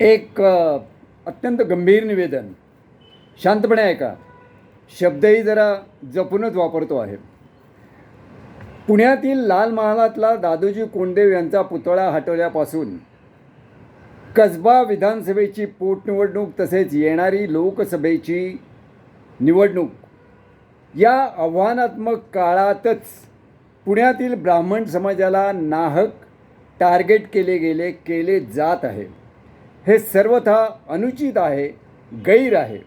एक अत्यंत गंभीर निवेदन. शांतपणे ऐका. शब्दही जरा जपूनच वापरतो आहे. पुण्यातील लाल महालातला दादोजी कोंडदेव यांचा पुतळा हटवल्यापासून कसबा विधानसभेची पोटनिवडणूक तसेच येणारी लोकसभेची निवडणूक या आव्हानात्मक काळातच पुण्यातील ब्राह्मण समाजाला नाहक टार्गेट केले गेले केले जात आहे. हे सर्वथा अनुचित आहे गैर आहे.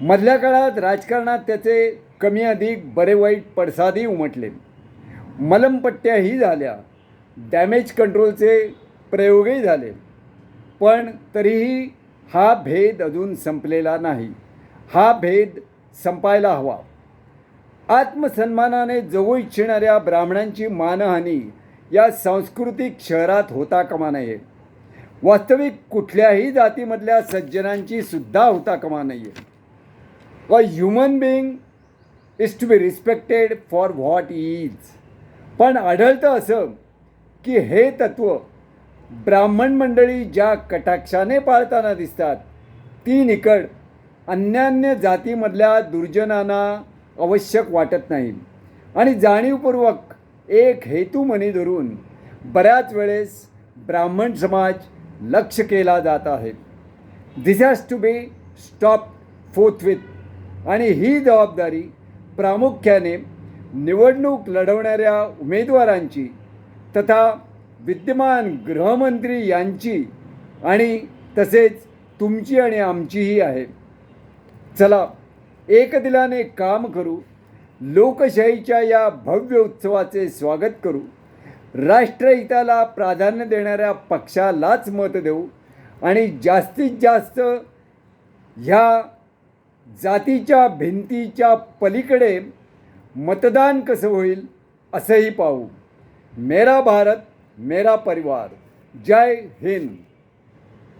मधल्या काळात राजकारणात त्याचे कमी अधिक बरे वाईट पडसादही उमटले. मलमपट्ट्याही झाल्या डॅमेज कंट्रोलचे प्रयोगही झाले. पण तरीही हा भेद अजून संपलेला नाही. हा भेद संपायला हवा. आत्मसन्मानाने जगू इच्छिणाऱ्या ब्राह्मणांची मानहानी या सांस्कृतिक शहरात होता कामा नये. वास्तविक कुठल्याही जातीमधल्या सज्जनांची सुद्धा होता कामा नये व human being is to be respected for what is पण आढळतं असं की हे तत्त्व ब्राह्मण मंडळी ज्या कटाक्षाने पाळताना दिसतात ती निकड अन्यान्य जातीमधल्या दुर्जनांना आवश्यक वाटत नाही. आणि जाणीवपूर्वक एक हेतू मनी धरून बऱ्याच वेळेस ब्राह्मण समाज लक्ष केला जात आहे. This has to be stop forthwith आणि ही जबाबदारी प्रामुख्याने निवडणूक लढवणाऱ्या उमेदवारांची तथा विद्यमान गृहमंत्री यांची आणि तसेच तुमची आणि आमचीही आहे. चला एकदिलाने काम करू. लोकशाहीच्या या भव्य उत्सवाचे स्वागत करू. राष्ट्रहिताला प्राधान्य देणाऱ्या पक्षालाच मत देऊ आणि जास्तीत जास्त ह्या जातीच्या भिंतीच्या पलीकडे मतदान कसं होईल असंही पाहू. मेरा भारत मेरा परिवार. जय हिंद.